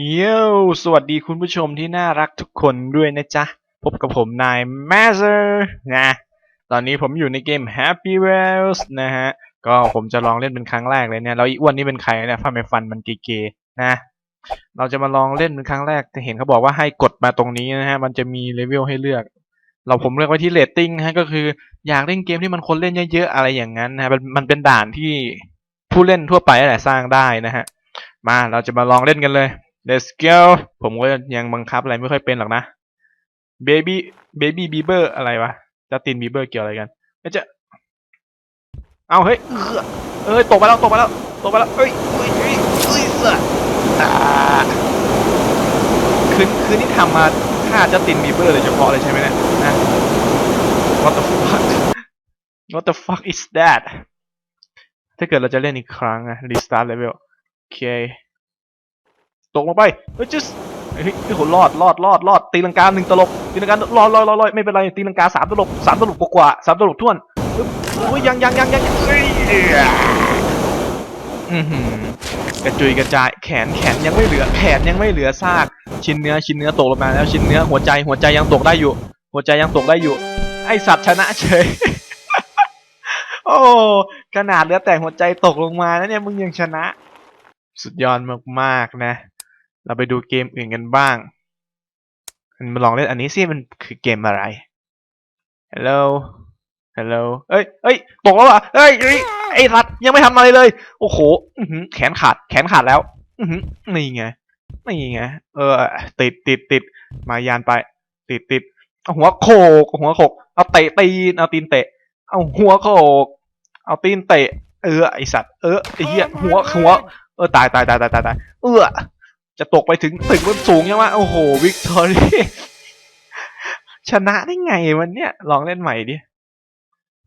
โยสวัสดีคุณผู้ชมที่น่ารักทุกคนด้วยนะจ๊ะ พบกับผมนาย m a z e r นะ ตอนนี้ผมอยู่ในเกม Happy Wheels นะฮะ ก็ผมจะลองเล่นเป็นครั้งแรกเลยเนี่ยแล้วอีอ้วนนี่เป็นใครเนี่ยทำไมฟันมันเก๋ๆนะ เราจะมาลองเล่นเป็นครั้งแรกแต่เห็นเขาบอกว่าให้กดมาตรงนี้นะฮะ มันจะมีเลเวลให้เลือก เราผมเลือกไว้ที่เรตติ้งนะฮะ ก็คืออยากเล่นเกมที่มันคนเล่นเยอะๆอะไรอย่างนั้นนะฮะมันเป็นด่านที่ผู้เล่นทั่วไปแหละสร้างได้นะฮะ มาเราจะมาลองเล่นกันเลย Let's go ผมก็ยังบังคับอะไรไม่ค่อยเป็นหรอกนะ Baby Baby Bieber อะไรวะจัสตินบีเบอร์เกี่ยวอะไรกันแล้วจะเอาเฮ้ยเอ้ยตกไปแล้วตกไปแล้วตกไปแล้วเอ้ยเอ้ยเอ้ยเอ้ยเอื้อคืนคืนนี้ทำมาฆ่าจัสตินบีเบอร์เลยเฉพาะเลยใช่ไหมเนี่ยนะ What the fuck What the fuck is that ถ้าเกิดเราจะเล่นอีกครั้งอะ restart level โอเค ตกลงไปเฮ้ย just เฮ้ยโหรอดรอดรอดรอดตีลังกาหนึ่งตลบตีลังการอดรอดรอดรอดไม่เป็นไรตีลังกาสามตลบสามตลบกว่าสามตลบท่วนโอ้ยยังยังยังยังเฮ้ยอือหือกระจุยกระจายแขนแขนยังไม่เหลือแขนยังไม่เหลือซากชิ้นเนื้อชิ้นเนื้อตกลงมาแล้วชิ้นเนื้อหัวใจหัวใจยังตกได้อยู่ หัวใจยังตกได้อยู่ ไอสัตว์ชนะเฉยโอ้ขนาดเหลือแต่หัวใจตกลงมาแล้วเนี่ยมึงยังชนะ สุดยอดมากๆนะ เราไปดูเกมอื่นกันบ้างมาลองเล่นอันนี้สิมันคือเกมอะไร Hello Hello เอ้ยเอ้ยตกแล้วอะเอ้ยเอ้ยไอ้รัดยังไม่ทำอะไรเลย โอ้โหแขนขาด แขนขาดแล้วนี่ไงนี่ไง เออ ติดติดติดมายานไป ติดติดเอาหัวโขกเอาหัวโขก เอาเตะตีน เอาตีนเตะ เอาหัวโขก เอาตีนเตะ เออ ไอสัตว์ เออไอเหี้ย หัว หัว เออ ตายตายตายตายตายเออ จะตกไปถึงตึกบนสูงยังวะโอ้โหวิกตอรี่ชนะได้ไงวันเนี้ยลองเล่นใหม่ดิ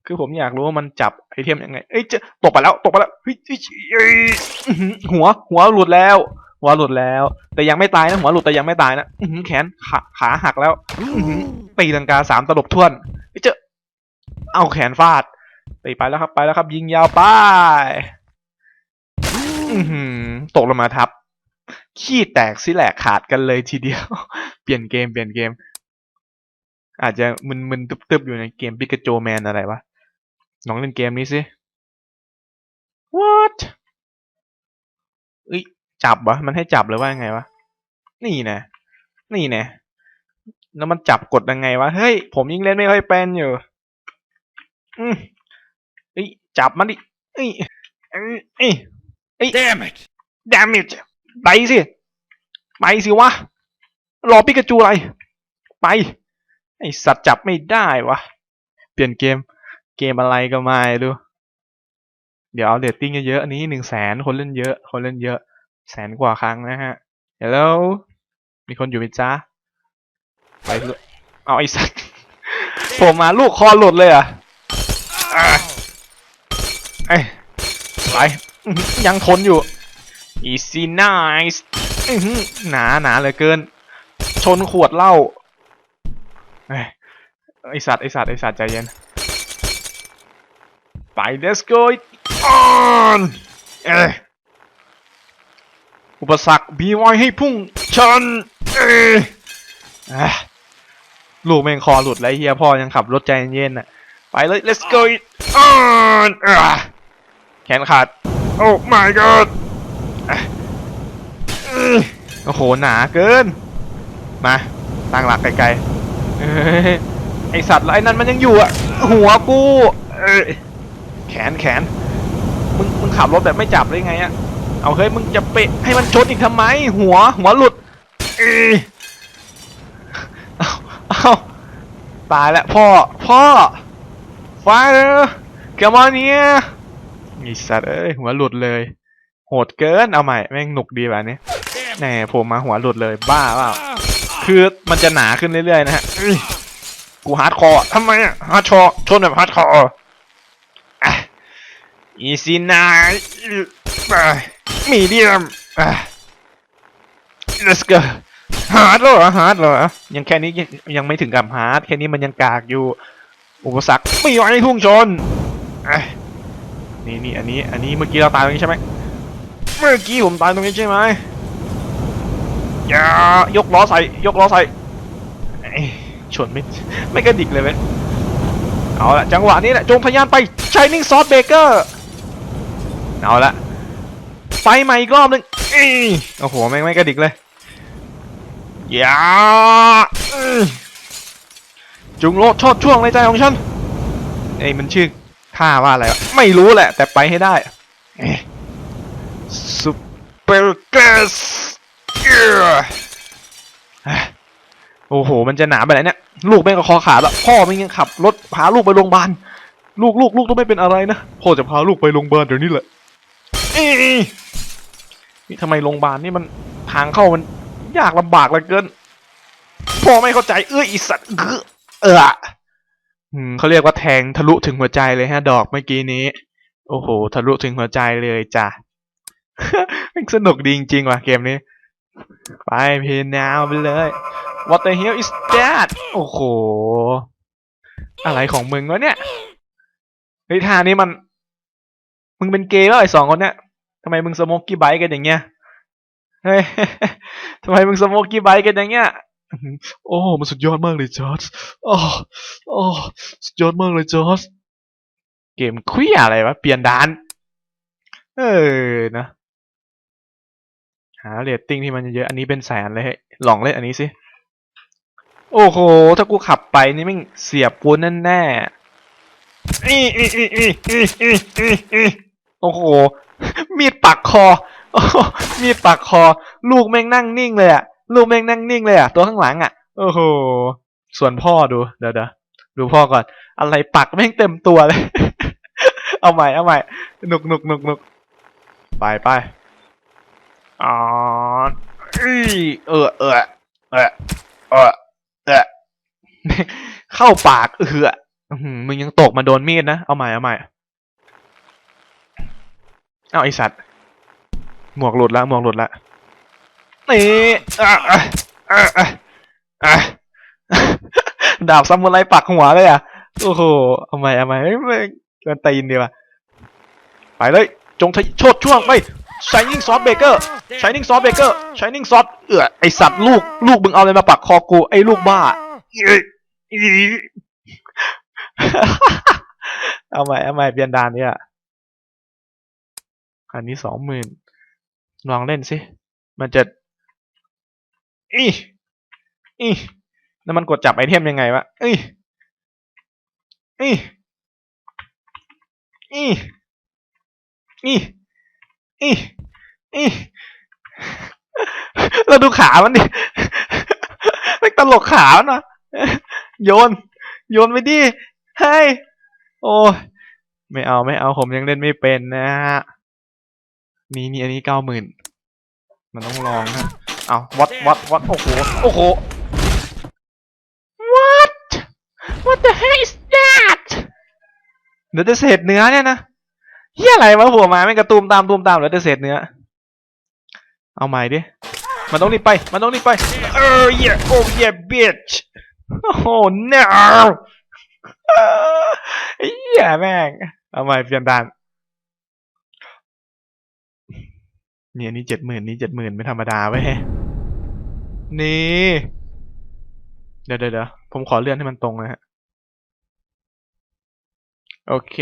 คือผมอยากรู้ว่ามันจับไอเทมยังไง เอ้ยจะตกไปแล้วตกไปแล้วหัว หัวหลุดแล้ว หัวหลุดแล้ว แต่ยังไม่ตายนะหัวหลุดแต่ยังไม่ตายนะอืแขนขาขาหักแล้วตีลังกาสามตลบท่วนเฮ้ยเจะเอาแขนฟาดตีไปแล้วครับไปแล้วครับ ยิงยาวไปตกลงมาทับ ขี้แตกสิแหลกขาดกันเลยทีเดียว เปลี่ยนเกมเปลี่ยนเกม อาจจะมึนๆตึบๆอยู่ในเกมปิกาโจแมนอะไรวะลองเล่นเกมนี้สิ what เอ้ยจับวะมันให้จับหรือว่ายังไงวะ นี่นะนี่นะแล้วมันจับกดยังไงวะ เฮ้ย ผมยิ่งเล่นไม่ค่อยเป็นอยู่ อืมเอ้ยจับมันดิเอ้ยเอ้ยเอ้ย Damn it! damage ไปสิ ไปสิวะ รอปิกาจูอะไร ไป ไอสัตว์จับไม่ได้วะ เปลี่ยนเกม เกมอะไรก็ไม่ดูเดี๋ยวเอาเดตติ้งเยอะๆอันนี้หนึ่งแสนคนเล่นเยอะ คนเล่นเยอะ แสนกว่าครั้งนะฮะ เดี๋ยวแล้ว มีคนอยู่ไหมจ๊ะไปเอาไอสัตว์ผมมาลูกคอหลุดเลยอะไอ้ไปอื้อหือยังทนอยู่ easy nice หนาหนาเหลือเกิน ชนขวดเหล้าเอ้ยไอสัตว์ไอสัตว์ไอสัตว์ใจเย็น ไป let's go on เอ้ยอุปสรรคบีไว้ให้พุ่งชนเอลูกแม่งคอหลุดแล้วเฮียพ่อยังขับรถใจเย็นๆน่ะ ไปเลย let's go on แขนขาดโอ้ my god โอ้โห หนาเกิน มาตั้งหลักไกลๆไอสัตว์ไอ้นั่นมันยังอยู่อะ หัวกู้แขนแขน มึงมึงขับรถแบบไม่จับได้ไงอะ เอาเฮ้ยมึงจะเปะให้มันชนอีกทำไม หัว หัวหลุดเอ้าเอาตายแล้วพ่อ พ่อ fire come on here ไอีสัตว์เอ้ยหัวหลุดเลย ดเกินเอาใหม่แม่งหนุกดีแบบนี้แหน่ผมมาหัวหลุดเลยบ้าเปล่าคือมันจะหนาขึ้นเรื่อยๆนะฮะกูฮาร์ดคอร์ทำไมอะฮาร์ดคอร์ชนแบบฮาร์ดคอร์อะ easy night มีเดียม let's go ฮาร์ดเหรอฮาร์ดเหรอยังแค่นี้ยังไม่ถึงกับฮาร์ดแค่นี้มันยังกากอยู่ อุปสรรคไม่ไหวพุ่งชนนี่นี่อันนี้ อันนี้เมื่อกี้เราตายตรงนี้ใช่ไหม เมื่อกี้ผมตายตรงนี้ใช่ไหมอย่ายกล้อใส่ ยกล้อใส่เอ้ชนไม่ไม่กระดิกเลยเว้ยเอาละจังหวะนี้แหละจงทะยานไป Shining Sauce Baker เอาละไปใหม่อีกรอบหนึ่งอโอ้โหไม่งไม่กระดิกเลยอย่าจุงโลดชดช่วงในใจของฉันเอ้มันชื่อท่าว่าอะไรไม่รู้แหละ แต่ไปให้ได้ ซูเปอร์เกสโอ้โห มันจะหนาไปไหนเนี่ย ลูกแม่งก็คอขาดแล้วพ่อแม่งยังขับรถพาลูกไปโรงพยาบาล ลูกลูกลูกต้องไม่เป็นอะไรนะ พ่อจะพาลูกไปโรงพยาบาลเดี๋ยวนี้แหละเอ้ยนี่ทำไมโรงพยาบาลนี่มันทางเข้ามันยากลำบากเหลือเกิน พ่อไม่เข้าใจเอ้ยอีสัตว์เออเอออืมเขาเรียกว่าแทงทะลุถึงหัวใจเลยฮะ ดอกเมื่อกี้นี้ โอ้โห ทะลุถึงหัวใจเลยจ้ะ มันสนุกดีจริงๆว่ะเกมนี้ ไปเพนนาวไปเลย What the hell is that โอ้โห อะไรของมึงวะเนี่ยเฮ้ยท่านี้มัน มึงเป็นเกย์แล้วไอ้สองคนเนี่ยทำไมมึงสโมกกี้ไบค์กันอย่างเงี้ยเฮ้ยทำไมมึงสโมกกี้ไบค์กันอย่างเงี้ยโอ้มันสุดยอดมากเลยจอร์จโอ้โอ้สุดยอดมากเลยจอร์จเกมคุยอะไรวะ เปลี่ยนด่าน เออนะ หาเรตติ้งที่มันเยอะ อันนี้เป็นแสนเลยลองเล่นอันนี้สิ โอ้โห ถ้ากูขับไปนี่มังเสียบกูแน่แน่โอ้โห มีดปักคอ มีดปักคอ ลูกแม่งนั่งนิ่งเลยอะลูกแม่งนั่งนิ่งเลยอะตัวข้างหลังอะโอ้โห ส่วนพ่อดู เด้อเดี๋ดูพ่อก่อน อะไรปักแม่งเต็มตัวเลย เอาใหม่ เอาใหม่ หนุกหนุกหนุกหนุกไปไป อ๋อเออเออเออเออเออเข้าปากเออมึงยังตกมาโดนมีดนะ เอาใหม่เอาใหม่ เอาไอสัตว์ หมวกหลุดละหมวกหลุดละนี่อะอะอะอะดาบซามูไรปักหัวเลยอะ โอ้โห เอาใหม่เอาใหม่เฮ้ยไม่เกินตีนดีว่ะไปเลย จงทะโชดช่วงไป Shining Sauce Baker Shining Sauce Baker Shining Sauce เอือไอสัตว์ลูกลูกมึงเอาอะไรมาปักคอกูไอลูกบ้าเอ้ยอีเอาใหม่เอาใหม่เปลี่ยนด่านเนี่ยอันนี้สองหมื่นลองเล่นสิมันจะอีอีแล้วมันกดจับไอเทมยังไงวะอีอีอีอี อีอีเราดูขามันดิเป็นตลกขามันวะโยน โยนไปดิเฮ้ยโอ้ไม่เอาไม่เอาผมยังเล่นไม่เป็นนะฮะนี่นี่อันนี้เก้าหมื่นมันต้องลองนะเอาวัดวัดวัดโอ้โหโอ้โห what what the heck is that เหลือแต่เศษเนื้อเนี่ยนะ เฮียอะไรวะผัวมาไม่งกระตูมตามตูมตามเหลือแต่เศษเนื้อ เอาใหม่ดิ มันต้องรีบไป มันต้องรีบไป เออเย่โอ้เย่ bitch โอ้โห no ไอ้เหี้ยแม่ง เอาใหม่เปลี่ยนด่านนี่อันนี้เจ็ดหมื่นนี่เจ็ดหมื่นไม่ธรรมดาเว้ยนี่ เดี๋ยวเดี๋ยวเดี๋ยวผมขอเลื่อนให้มันตรงนะฮะ โอเค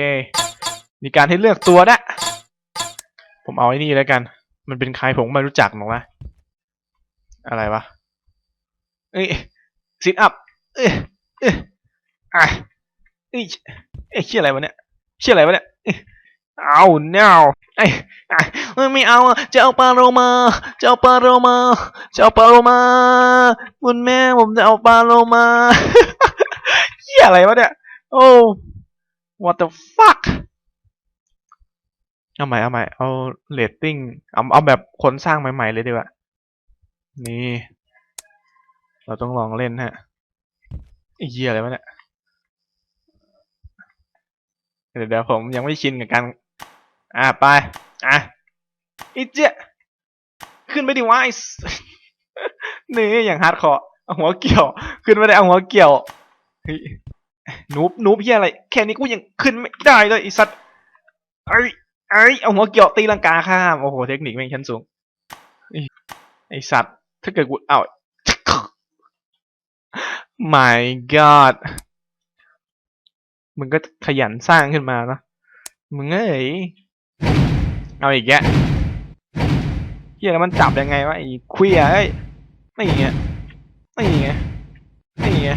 มีการให้เลือกตัวนะผมเอาไอ้นี่แล้วกัน มันเป็นใครผมไม่รู้จักหรอกนะ อะไรวะเอ้ยซิทอัพเอ้ยเอ้ยอะเอ้ยเอ้ยเชี่ยอะไรวะเนี่ยเชี่ยอะไรวะเนี่ยเอ้ยเอา no ไอ้ยอะเอ้ยไม่เอาจะเอาปลาโรมาจะเอาปลาโรมาจะเอาปลาโรมาคุณแม่ผมจะเอาปลาโรมาเชี่ยอะไรวะเนี่ยโอ้ what the fuck เอาใหม่เอาใหม่เอาเรตติ้งเอาเอาแบบคนสร้างใหม่ ๆ เลยดีกว่า นี่ เราต้องลองเล่นฮะไอ้เหี้ยอะไรวะเนี่ยเดี๋ยวเดี๋ยวผมยังไม่ชินกับการ อะไป อะอีเจ๊ะขึ้นไปดิวะไอ้สนี่อย่างฮาร์ดคอร์เอาหัวเกี่ยว ขึ้นไม่ได้เอาหัวเกี่ยวนูบนูบเฮียอะไร แค่นี้กูยังขึ้นไม่ได้เลยไอ้สัตว์ไอ ไอ้เอาหัวเกี่ยวตีลังกาข้ามโอ้โหเทคนิคแม่งชั้นสูงไอ้สัตว์ถ้าเกิดกูเอา my god มึงก็ขยันสร้างขึ้นมานะมึงเอ้ยเอาอีกแยะเฮียแล้วมันจับยังไงวะไอ้เคลียเอ้ยไม่ไงไม่ไงไม่ไง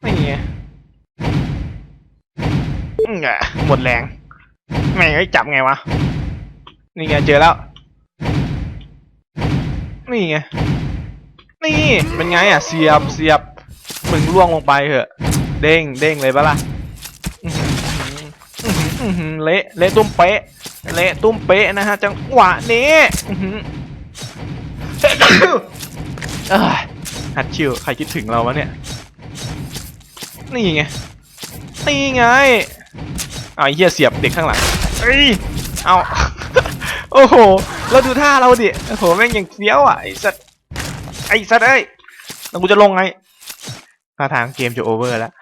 ไม่ไงอืมหมดแรง ไม่งไอ้จับไงวะ นี่ไงเจอแล้ว นี่ไง นี่เป็นไงอะเสียบเสียบมึงล่วงลงไปเหอะ เด้งเด้งเลยปะล่ะเละเละตุ้มเป๊ะ เละตุ้มเป๊ะนะฮะจังหวะนี้อื้อหือเอ้ยฮัตชิวใครคิดถึงเราวะเนี่ย นี่ไง นี่ไงเอาไอ้เหี้ยเสียบเด็กข้างหลัง เอ้ยเอาโอ้โหแล้วดูท่าเราดิโอ้โหแม่งอย่างเฟี้ยวอะไอ้สัตว์ไอ้สัตว์เอ้ยแล้วกูจะลงไงท่าทางเกมจะโอเวอร์แล้ว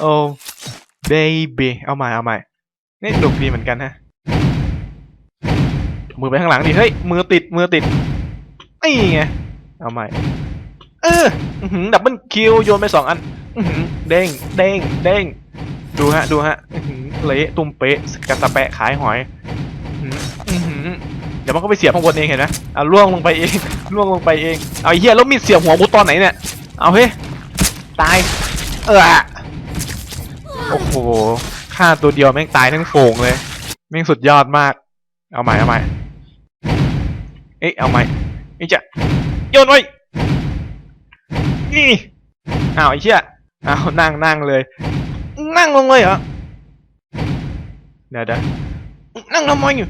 โอ้เบบีเอาใหม่เอาใหม่นี่หนุกดีเหมือนกันฮะมือไปข้างหลังดิเฮ้ยมือติดมือติดนี่ไงเอาใหม่เออดับเบิลคิวโยนไปสองอันเด้งเด้งเด้ง ดูฮะ ดูฮะเละตุ้มเป๊ะกระตะแปะขายหอยเดี๋ยวมันก็ไปเสียบข้างบนเองเห็นไหมเอาล่วงลงไปเองล่วงลงไปเอง เอาไอ้เหี้ยแล้วมีดเสียบหัวกูตอนไหนเนี่ย เอาเฮ้ตาย เออโอ้โหฆ่าตัวเดียวแม่งตายทั้งโฝงเลย แม่งสุดยอดมาก เอาใหม่เอาใหม่ เอ๊ะเอาใหม่ไอ้จะโยนไว้นี่อ้าวไอ้เชี่ยอ้าวนั่งนั่งเลย นั่งลงเลยเหรอเดี๋ยวเดี๋ยวนั่งทำไมอยู่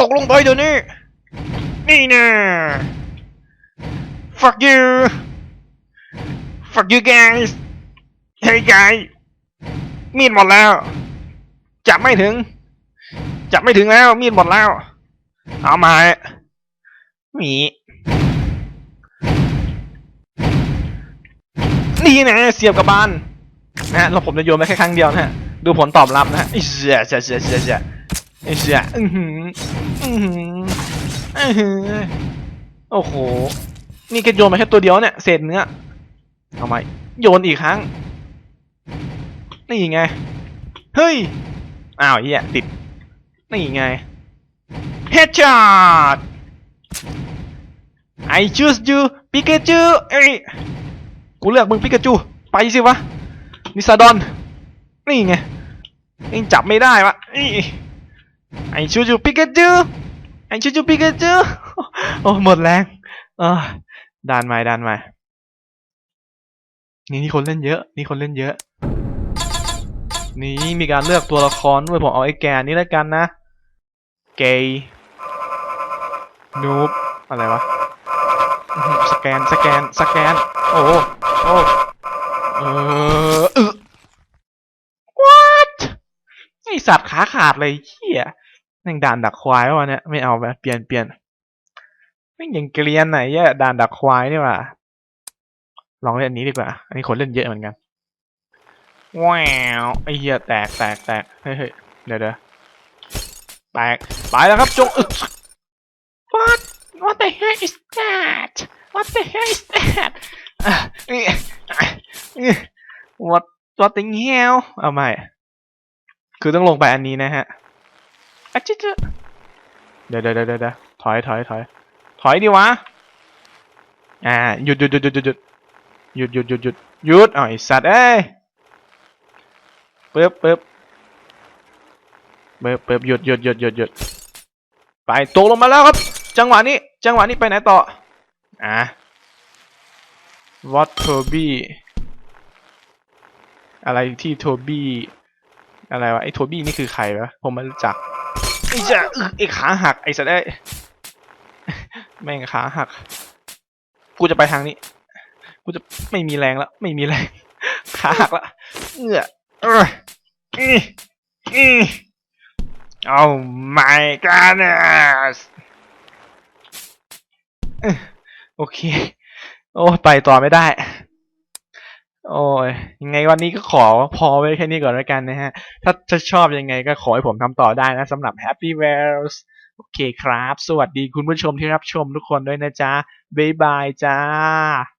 ตกลงไปเดี๋ยวนี้ นี่นะ fuck you fuck you guys hey guys มีดหมดแล้ว จับไม่ถึง จับไม่ถึงแล้ว มีดหมดแล้ว เอามาหมีนี่นะเสียบกับบาน นะฮะเราผมจะโยนไปแค่ครั้งเดียวนะฮะ ดูผลตอบรับนะฮะไอ้เสียเสียเสียเสียเสียไอ้เสียอือหืออือหืออือหือโอ้โห นี่แกโยนมาแค่ตัวเดียวเนี่ย เศษเนื้อเอามโยนอีกครั้ง นี่ไง เฮ้ย อ้าวเฮียติด นี่ไง Headshot I choose you ปิกาจูเอ้ยกูเลือกมึงปิกาจูไปสิวะ นิซาดอน นี่ไงยังจับไม่ได้วะนี่ I choose you ปิกาจู I choose you ปิกาจูโอ้หมดแรงเออด่านใหม่ด่านใหม่นี่นี่คนเล่นเยอะ นี่คนเล่นเยอะ นี่มีการเลือกตัวละครด้วยผมเอาไอ้แกนนี่แล้วกันนะเกย์นูบอะไรวะสแกนสแกนสแกน โอ้โหโอ้เออเออ what ไอ สัตว์ขาขาดเลยเฮียแม่งด่านดักควายวะเนี่ยไม่เอาไปเปลี่ยนเปลี่ยนแม่งยังเกลียนไหนแย่ด่านดักควายนี่ว่าลองเล่นอันนี้ดีกว่า อันนี้คนเล่นเยอะเหมือนกันว้าวไอเหี้ยแตกแตกแตกเฮ้ยเฮ้ยเดี๋ยวเดี๋ยวแตกไปแล้วครับจงอึ What What the hell is that What the hell is that What What the hell เอาใหม่ คือต้องลงไปอันนี้นะฮะอะจิ๊ดเดี๋ยวเดี๋ยวเดี๋ยวเดี๋ยวถอยถอยถอยถอยดิวะ อ่าหยุดหยุดหยุดหยุดหยุดหยุดหยุดหยุดหยุดหยุดอ๋อไอสัตว์เอ้ยปึ๊บปึ๊บปึ๊บปึ๊บหยุดหยุดหยุดหยุดหยุดไปตกลงมาแล้วครับ จังหวะนี้ จังหวะนี้ไปไหนต่อ อะวอตโทบี้อะไรที่โทบี้ อะไรวะไอ้โทบี้นี่คือใครวะผมไม่รู้จักไอ้จะไอ้ขาหักไอ้สัตว์เอ้แม่งขาหัก กูจะไปทางนี้ กูจะไม่มีแรงแล้วไม่มีแรงขาหักล้วเอื้อเอออือืม Oh my goodness เอ้ยโอเค โอ้ไปต่อไม่ได้ โอ้ยยังไงวันนี้ก็ขอพอไว้แค่นี้ก่อนแล้วกันนะฮะ ถ้าถ้าชอบยังไงก็ขอให้ผมทำต่อได้นะสำหรับ Happy w e l l s โอเคครับ สวัสดีคุณผู้ชมที่รับชมทุกคนด้วยนะจ๊ะ บ๊ายบายจ้า